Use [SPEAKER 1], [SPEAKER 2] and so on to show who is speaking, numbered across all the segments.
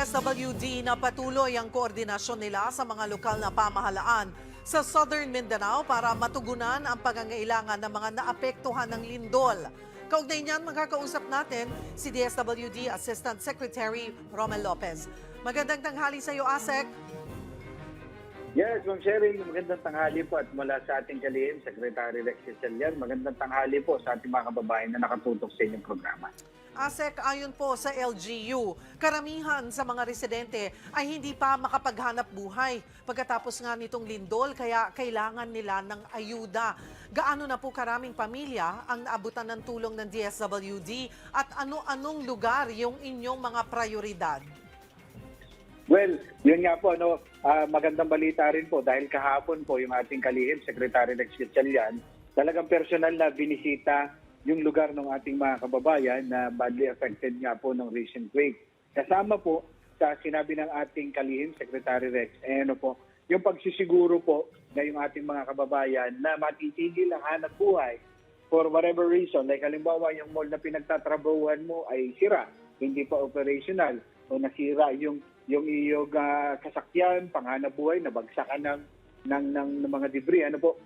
[SPEAKER 1] DSWD na patuloy ang koordinasyon nila sa mga lokal na pamahalaan sa Southern Mindanao para matugunan ang pangangailangan ng mga naapektuhan ng lindol. Kaugnay niyan, magkakausap natin si DSWD Assistant Secretary Romel Lopez. Magandang tanghali sa iyo, ASEC.
[SPEAKER 2] Yes, Ma'am Cheryl, magandang tanghali po at mula sa ating kalihim, Secretary Rex Cecilian, magandang tanghali po sa ating mga kababayan na nakatutok sa inyong programa.
[SPEAKER 1] ASEC, ayon po sa LGU, karamihan sa mga residente ay hindi pa makapaghanap buhay pagkatapos nga nitong lindol kaya kailangan nila ng ayuda. Gaano na po karaming pamilya ang naabutan ng tulong ng DSWD at ano-anong lugar yung inyong mga prioridad?
[SPEAKER 2] Well, yun nga po, no, ah, magandang balita rin po dahil kahapon po yung ating kalihim, Secretary Rex Cecilian, talagang personal na binisita yung lugar ng ating mga kababayan na badly affected nga po ng recent quake. Kasama po sa sinabi ng ating kalihim, Secretary Rex, eh, ano po, yung pagsisiguro po na yung ating mga kababayan na matitigil ang hanap buhay for whatever reason. Like halimbawa, yung mall na pinagtatrabahuhan mo ay sira, hindi pa operational, o nasira yung yung iyong ah, kasakyan, panghanap buhay, nabagsakan ng, ng, ng, ng mga debris. Ano po?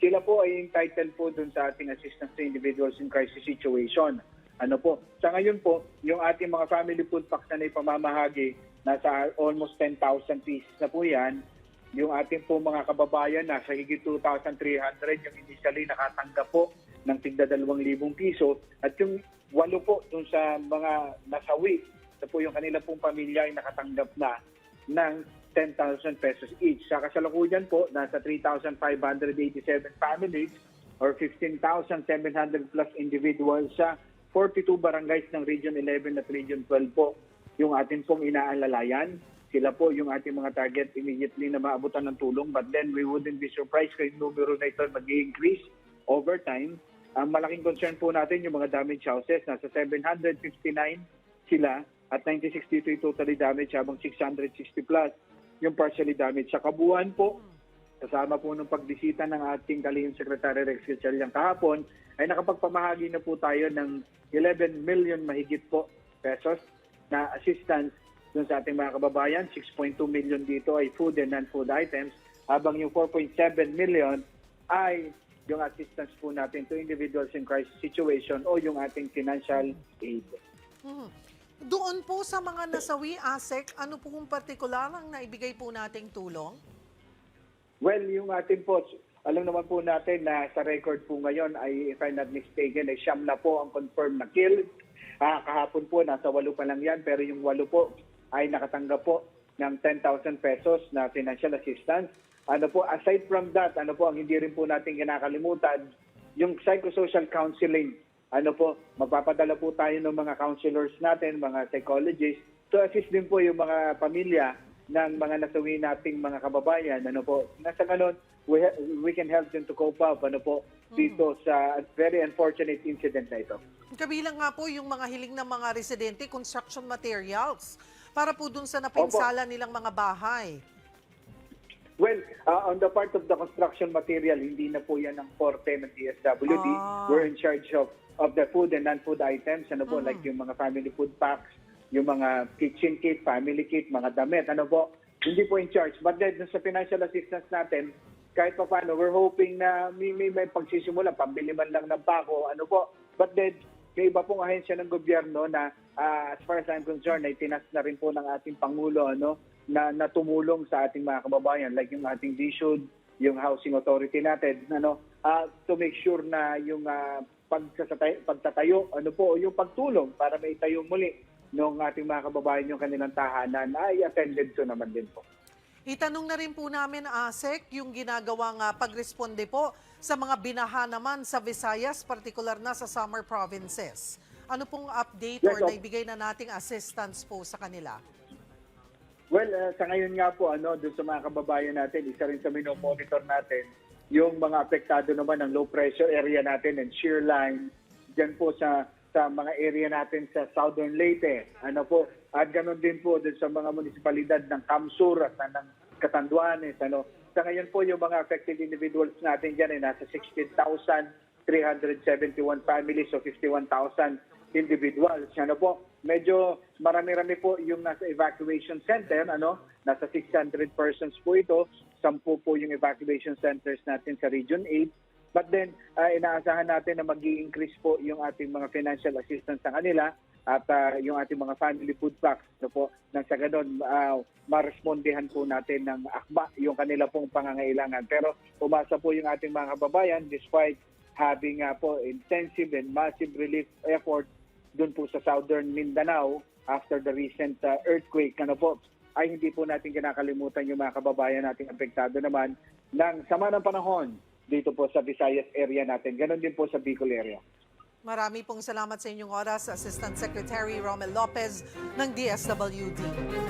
[SPEAKER 2] Sila po ay entitled po dun sa ating assistance to individuals in crisis situation. Ano po? Sa ngayon po, yung ating mga family food packs na ipamamahagi, nasa almost 10,000 pieces na po yan. Yung ating po mga kababayan, nasa higit 2,300 yung initially nakatanggap po ng tigda 2,000 piso. At yung walo po dun sa mga nasawi, na po yung kanila pong pamilya ay nakatanggap na ng 10,000 pesos each. Sa kasalukuyan po, nasa 3,587 families or 15,700 plus individuals sa 42 barangays ng Region 11 at Region 12 po yung atin pong inaalalayan. Sila po yung ating mga target immediately na maabutan ng tulong. But then we wouldn't be surprised kung numero na ito mag-increase over time. Ang malaking concern po natin yung mga damaged houses. Nasa 759 sila at 96 dito yung totally damaged habang 660 plus yung partially damaged. Sa kabuuan po, kasama po nung pagbisita ng ating kalihim Secretary Rex Gatchalian kahapon, ay nakapagpamahagi na po tayo ng 11 million mahigit po pesos na assistance dun sa ating mga kababayan. 6.2 million dito ay food and non-food items, habang yung 4.7 million ay yung assistance po natin to individuals in crisis situation o yung ating financial aid.
[SPEAKER 1] Mhm. Doon po sa mga nasawi, ASEC, ano po kung partikular ang naibigay po nating tulong?
[SPEAKER 2] Well, yung ating po, alam naman po natin na sa record po ngayon ay, if I'm not mistaken, ay siyam na po ang confirmed na kill. Ah, kahapon po, nasa walo pa lang yan, pero yung walo po ay nakatanggap po ng 10,000 pesos na financial assistance. Ano po, aside from that, ano po, ang hindi rin po natin kinakalimutan, yung psychosocial counseling. Ano po, magpapadala po tayo ng mga counselors natin, mga psychologists, to assist din po yung mga pamilya ng mga nasawi nating mga kababayan. Ano po, nasa ganon, we, we can help them to cope up ano po, dito sa very unfortunate incident na ito.
[SPEAKER 1] Kabilang nga po yung mga hiling ng mga residente, construction materials, para po dun sa napinsala nilang mga bahay.
[SPEAKER 2] Well, uh, on the part of the construction material, hindi na po yan ang forte ng DSWD.
[SPEAKER 1] Ah.
[SPEAKER 2] We're in charge of of the food and non-food items, ano po, like yung mga family food packs, yung mga kitchen kit, family kit, mga damit, ano po, hindi po in charge. But then, sa financial assistance natin, kahit pa paano, we're hoping na may, may, may pagsisimula, pambili man lang ng pako, ano po. But then, may iba pong ahensya ng gobyerno na ah, as far as I'm concerned, ay tinas na rin po ng ating Pangulo ano, na, na tumulong sa ating mga kababayan like yung ating DSUD, yung housing authority natin, ano, ah, to make sure na yung ah, pagsasatay, pagtatayo, ano po, yung pagtulong para may tayo muli ng ating mga kababayan yung kanilang tahanan ay attended to naman din po.
[SPEAKER 1] Itanong na rin po namin, ASEC, yung ginagawang ah, pagresponde po sa mga binaha naman sa Visayas, partikular na sa summer provinces. Ano pong update
[SPEAKER 2] Yes,
[SPEAKER 1] or
[SPEAKER 2] of-
[SPEAKER 1] naibigay na nating assistance po sa kanila?
[SPEAKER 2] Well, uh, sa ngayon nga po, ano, doon sa mga kababayan natin, isa rin sa minomonitor natin, yung mga apektado naman ng low pressure area natin and shear line, dyan po sa sa mga area natin sa Southern Leyte. Ano po, at ganoon din po doon sa mga munisipalidad ng Kamsur at ng Catanduanes. Ano. Sa ngayon po, yung mga affected individuals natin dyan ay nasa 16,371 families o 51,000 individuals. Ano po, medyo marami-rami po yung nasa evacuation center, ano, nasa 600 persons po ito, 10 po yung evacuation centers natin sa Region 8. But then, ah, inaasahan natin na mag increase po yung ating mga financial assistance sa kanila at ah, yung ating mga family food packs no po nang sa ganun ah, marespondihan po natin ng akba yung kanila pong pangangailangan pero umasa po yung ating mga kababayan despite having ah, po intensive and massive relief effort doon po sa southern Mindanao after the recent ah, earthquake ano po ay hindi po natin kinakalimutan yung mga kababayan nating apektado naman ng sama ng panahon dito po sa Visayas area natin. Ganon din po sa Bicol area.
[SPEAKER 1] Marami pong salamat sa inyong oras, Assistant Secretary Romel Lopez ng DSWD.